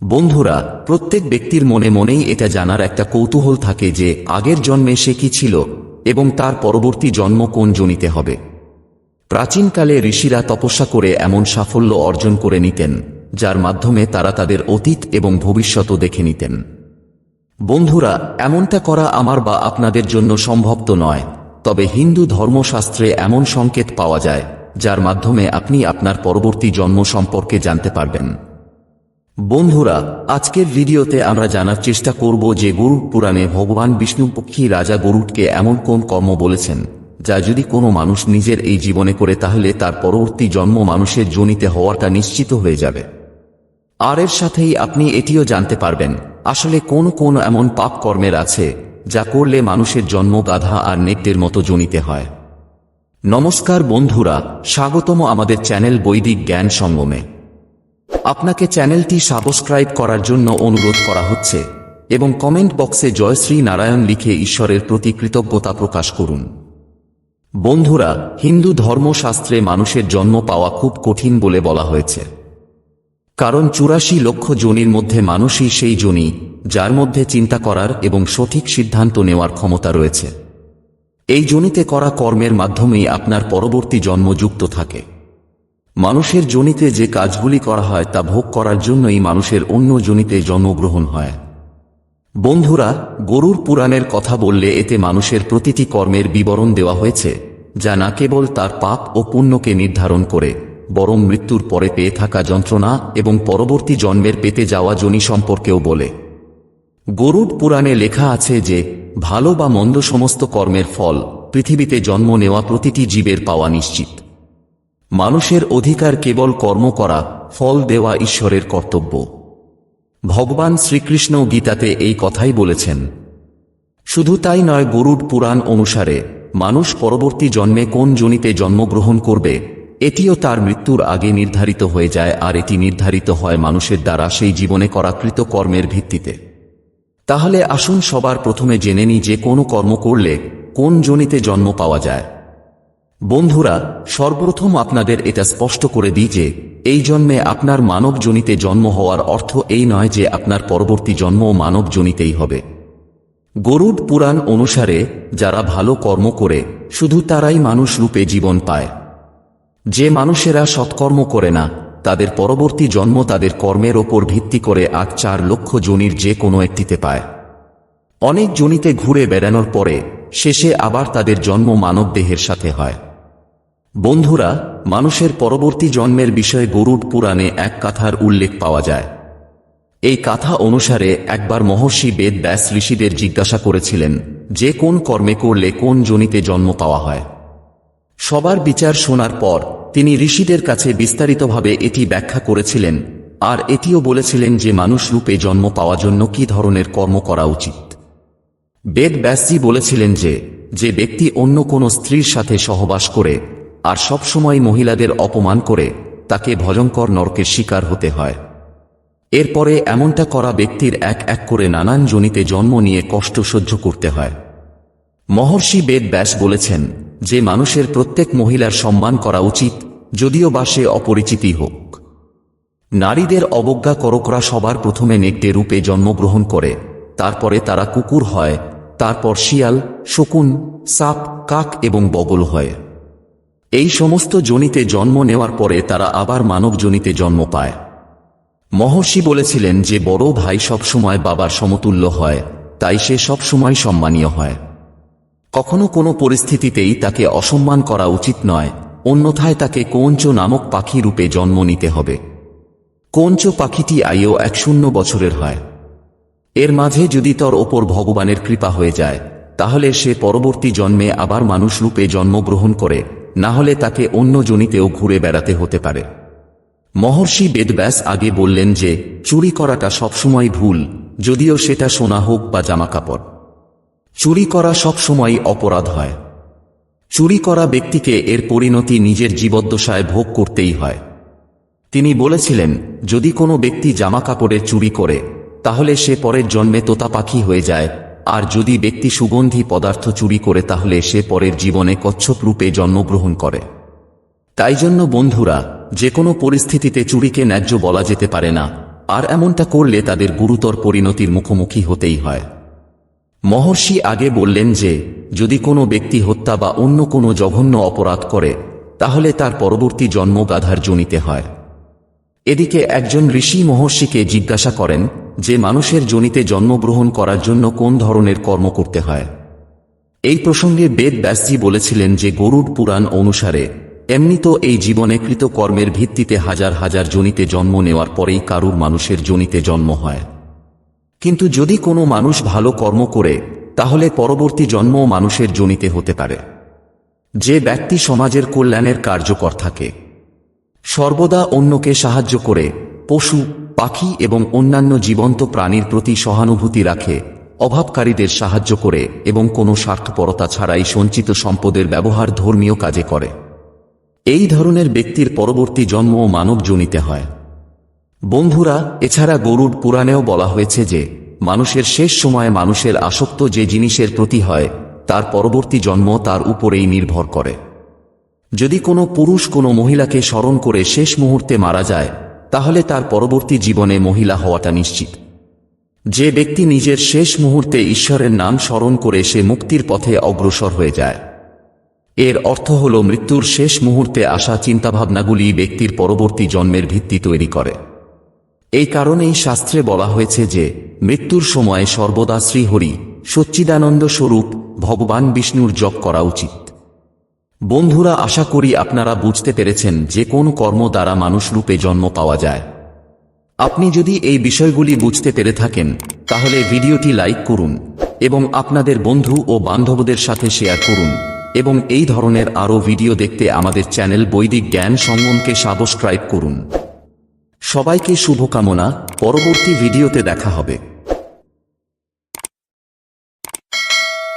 বন্ধুরা, প্রত্যেক ব্যক্তির মনে মনেই এটা জানার একটা কৌতূহল থাকে যে আগের জন্মে সে কি ছিল এবং তার পরবর্তী জন্ম কোন জনিতে হবে। প্রাচীনকালে ঋষিরা তপস্যা করে এমন সাফল্য অর্জন করে নিতেন, যার মাধ্যমে তারা তাদের অতীত এবং ভবিষ্যতও দেখে নিতেন। বন্ধুরা, এমনটা করা আমার বা আপনাদের জন্য সম্ভব তো নয়, তবে হিন্দু ধর্মশাস্ত্রে এমন সংকেত পাওয়া যায়, যার মাধ্যমে আপনি আপনার পরবর্তী জন্ম সম্পর্কে জানতে পারবেন। বন্ধুরা, আজকের ভিডিওতে আমরা জানার চেষ্টা করব যে গরুড় পুরাণে ভগবান বিষ্ণুপক্ষী রাজা গরুড়কে এমন কোন কর্ম বলেছেন, যা যদি কোনো মানুষ নিজের এই জীবনে করে তাহলে তার পরবর্তী জন্ম মানুষের জনিতে হওয়াটা নিশ্চিত হয়ে যাবে। আর এর সাথেই আপনি এটিও জানতে পারবেন, আসলে কোন কোন এমন পাপ কর্মের আছে, যা করলে মানুষের জন্ম গাধা আর নেকটের মতো জনিতে হয়। নমস্কার বন্ধুরা, স্বাগতম আমাদের চ্যানেল বৈদিক জ্ঞান সঙ্গমে। আপনাকে চ্যানেলটি সাবস্ক্রাইব করার জন্য অনুরোধ করা হচ্ছে এবং কমেন্ট বক্সে জয়শ্রী নারায়ণ লিখে ঈশ্বরের প্রতি কৃতজ্ঞতা প্রকাশ করুন। বন্ধুরা, হিন্দু ধর্মশাস্ত্রে মানুষের জন্ম পাওয়া খুব কঠিন বলে বলা হয়েছে। কারণ চুরাশি লক্ষ জনির মধ্যে মানুষই সেই জনি, যার মধ্যে চিন্তা করার এবং সঠিক সিদ্ধান্ত নেওয়ার ক্ষমতা রয়েছে। এই জনিতে করা কর্মের মাধ্যমেই আপনার পরবর্তী জন্ম যুক্ত থাকে। মানুষের জনিতে যে কাজগুলি করা হয় তা ভোগ করার জন্যই মানুষের অন্য জনিতে জন্মগ্রহণ হয়। বন্ধুরা, গরুর পুরাণের কথা বললে এতে মানুষের প্রতিটি কর্মের বিবরণ দেওয়া হয়েছে, যা না কেবল তার পাপ ও পুণ্যকে নির্ধারণ করে, বরং মৃত্যুর পরে পেয়ে থাকা যন্ত্রণা এবং পরবর্তী জন্মের পেতে যাওয়া জনি সম্পর্কেও বলে। গরুড পুরাণে লেখা আছে যে, ভালো বা মন্দ সমস্ত কর্মের ফল পৃথিবীতে জন্ম নেওয়া প্রতিটি জীবের পাওয়া নিশ্চিত। মানুষের অধিকার কেবল কর্ম করা, ফল দেওয়া ঈশ্বরের কর্তব্য। ভগবান শ্রীকৃষ্ণ গীতাতে এই কথাই বলেছেন। শুধু তাই নয়, গরুড পুরাণ অনুসারে, মানুষ পরবর্তী জন্মে কোন জনিতে জন্মগ্রহণ করবে, এটিও তার মৃত্যুর আগে নির্ধারিত হয়ে যায়, আর এটি নির্ধারিত হয় মানুষের দ্বারা সেই জীবনে করা কর্মের ভিত্তিতে। তাহলে আসুন সবার প্রথমে জেনে নিই যে কোনো কর্ম করলে কোন জনিতে জন্ম পাওয়া যায়। বন্ধুরা, সর্বপ্রথম আপনাদের এটা স্পষ্ট করে দিই যে, এই জন্মে আপনার মানব জনিতে জন্ম হওয়ার অর্থ এই নয় যে আপনার পরবর্তী জন্ম মানব জনিতেই হবে। গরুড পুরাণ অনুসারে, যারা ভালো কর্ম করে, শুধু তারাই মানুষ রূপে জীবন পায়। যে মানুষেরা সৎকর্ম করে না, তাদের পরবর্তী জন্ম তাদের কর্মের ওপর ভিত্তি করে আট চার লক্ষ জনির যে কোনো একটিতে পায়। অনেক জনিতে ঘুরে বেড়ানোর পরে, শেষে আবার তাদের জন্ম মানব দেহের সাথে হয়। বন্ধুরা, মানুষের পরবর্তী জন্মের বিষয়ে গরুড পুরাণে এক কথার উল্লেখ পাওয়া যায়। এই কথা অনুসারে একবার মহর্ষি বেদ ব্যাস ঋষিদের জিজ্ঞাসা করেছিলেন, যে কোন কর্মে করলে কোন জনিতে জন্ম পাওয়া হয়? সবার বিচার শোনার পর তিনি ঋষিদের কাছে বিস্তারিতভাবে এটি ব্যাখ্যা করেছিলেন, আর এটিও বলেছিলেন যে মানুষ রূপে জন্ম পাওয়ার জন্য কি ধরনের কর্ম করা উচিত। বেদ ব্যাসজি বলেছিলেন যে যে ব্যক্তি অন্য কোনো স্ত্রীর সাথে সহবাস করে আর সবসময় মহিলাদের অপমান করে তাকে ভয়ঙ্কর নরকের শিকার হতে হয়। এরপরে এমনটা করা ব্যক্তির এক এক করে নানান জনিতে জন্ম নিয়ে কষ্ট সহ্য করতে হয়। মহর্ষি বেদ ব্যাস বলেছেন যে মানুষের প্রত্যেক মহিলার সম্মান করা উচিত, যদিও বা সে অপরিচিতই হোক। নারীদের অবজ্ঞা করকরা সবার প্রথমে নেকটে রূপে জন্মগ্রহণ করে, তারপরে তারা কুকুর হয়, তারপর শিয়াল, শকুন, সাপ, কাক এবং বগল হয়। এই সমস্ত জনিতে জন্ম নেওয়ার পরে তারা আবার মানব জনিতে জন্ম পায়। মহর্ষি বলেছিলেন যে বড় ভাই সবসময় বাবার সমতুল্য হয়, তাই সে সবসময় সম্মানীয় হয়। কখনো কোনো পরিস্থিতিতেই তাকে অসম্মান করা উচিত নয়, অন্যথায় তাকে কোঞ্চ নামক পাখি রূপে জন্ম নিতে হবে। কোঞ্চ পাখিটি আয়ও এক শূন্য বছরের হয়। এর মাঝে যদি তর ওপর ভগবানের কৃপা হয়ে যায়, তাহলে সে পরবর্তী জন্মে আবার মানুষ রূপে জন্মগ্রহণ করে। না হলে তাকে অন্য জনিতেও ঘুরে বেড়াতে হতে পারে। মহর্ষি বেদব্যাস আগে বললেন যে, চুরি করাটা সবসময় ভুল, যদিও সেটা সোনা হোক বা জামাকাপড়। চুরি করা সবসময় অপরাধ হয়। চুরি করা ব্যক্তিকে এর পরিণতি নিজের জীবদ্দশায় ভোগ করতেই হয়। তিনি বলেছিলেন, যদি কোনো ব্যক্তি জামা কাপড়ের চুরি করে, তাহলে সে পরের জন্মে তোতা পাখি হয়ে যায় আর যদি ব্যক্তি সুগন্ধি পদার্থ চুরি করে তাহলে সে পরের জীবনে কচ্ছপ রূপে জন্মগ্রহণ করে। তাই জন্য বন্ধুরা যে কোনো পরিস্থিতিতে চুরিকে ন্যায্য বলা যেতে পারে না, আর এমনটা করলে তাদের গুরুতর পরিণতির মুখোমুখি হতেই হয়। মহর্ষি আগে বললেন যে, যদি কোনো ব্যক্তি হত্যা বা অন্য কোনো জঘন্য অপরাধ করে, তাহলে তার পরবর্তী জন্ম গাধার জনিতে হয়। এদিকে একজন ঋষি মহর্ষিকে জিজ্ঞাসা করেন যে মানুষের জনিতে জন্মগ্রহণ করার জন্য কোন ধরনের কর্ম করতে হয়। এই প্রসঙ্গে বেদ ব্যাসজি বলেছিলেন যে গরুড পুরাণ অনুসারে, এমনি তো এই জীবনে কৃত কর্মের ভিত্তিতে হাজার হাজার জনিতে জন্ম নেওয়ার পরেই কারুর মানুষের জনিতে জন্ম হয়। কিন্তু যদি কোনো মানুষ ভালো কর্ম করে, তাহলে পরবর্তী জন্ম মানুষের জনিতে হতে পারে। যে ব্যক্তি সমাজের কল্যাণের কার্যকর থাকে সর্বদা অন্যকে সাহায্য করে, পশু, পাখি এবং অন্যান্য জীবন্ত প্রাণীর প্রতি সহানুভূতি রাখে, অভাবকারীদের সাহায্য করে এবং কোনো স্বার্থপরতা ছাড়াই সঞ্চিত সম্পদের ব্যবহার ধর্মীয় কাজে করে। এই ধরনের ব্যক্তির পরবর্তী জন্মও মানবজনিতে হয়। বন্ধুরা, এছাড়া গরুর পুরাণেও বলা হয়েছে যে, মানুষের শেষ সময়ে মানুষের আসক্ত যে জিনিসের প্রতি হয়, তার পরবর্তী জন্ম তার উপরেই নির্ভর করে। যদি কোনো পুরুষ কোনো মহিলাকে স্মরণ করে শেষ মুহূর্তে মারা যায়, তাহলে তার পরবর্তী জীবনে মহিলা হওয়াটা নিশ্চিত। যে ব্যক্তি নিজের শেষ মুহূর্তে ঈশ্বরের নাম স্মরণ করে সে মুক্তির পথে অগ্রসর হয়ে যায়। এর অর্থ হল মৃত্যুর শেষ মুহূর্তে আসা চিন্তাভাবনাগুলি ব্যক্তির পরবর্তী জন্মের ভিত্তি তৈরি করে। এই কারণেই শাস্ত্রে বলা হয়েছে যে, মৃত্যুর সময় সর্বদা শ্রীহরি, সচ্চিদানন্দ স্বরূপ, ভগবান বিষ্ণুর জপ করা উচিত। বন্ধুরা, আশা করি আপনারা বুঝতে পেরেছেন যে কোন কর্ম দ্বারা মানুষ রূপে জন্ম পাওয়া যায়। আপনি যদি এই বিষয়গুলি বুঝতে পেরে থাকেন, তাহলে ভিডিওটি লাইক করুন এবং আপনাদের বন্ধু ও বান্ধবদের সাথে শেয়ার করুন এবং এই ধরনের আরও ভিডিও দেখতে আমাদের চ্যানেল বৈদিক জ্ঞান সঙ্গমকে সাবস্ক্রাইব করুন। সবাইকে শুভকামনা, পরবর্তী ভিডিওতে দেখা হবে।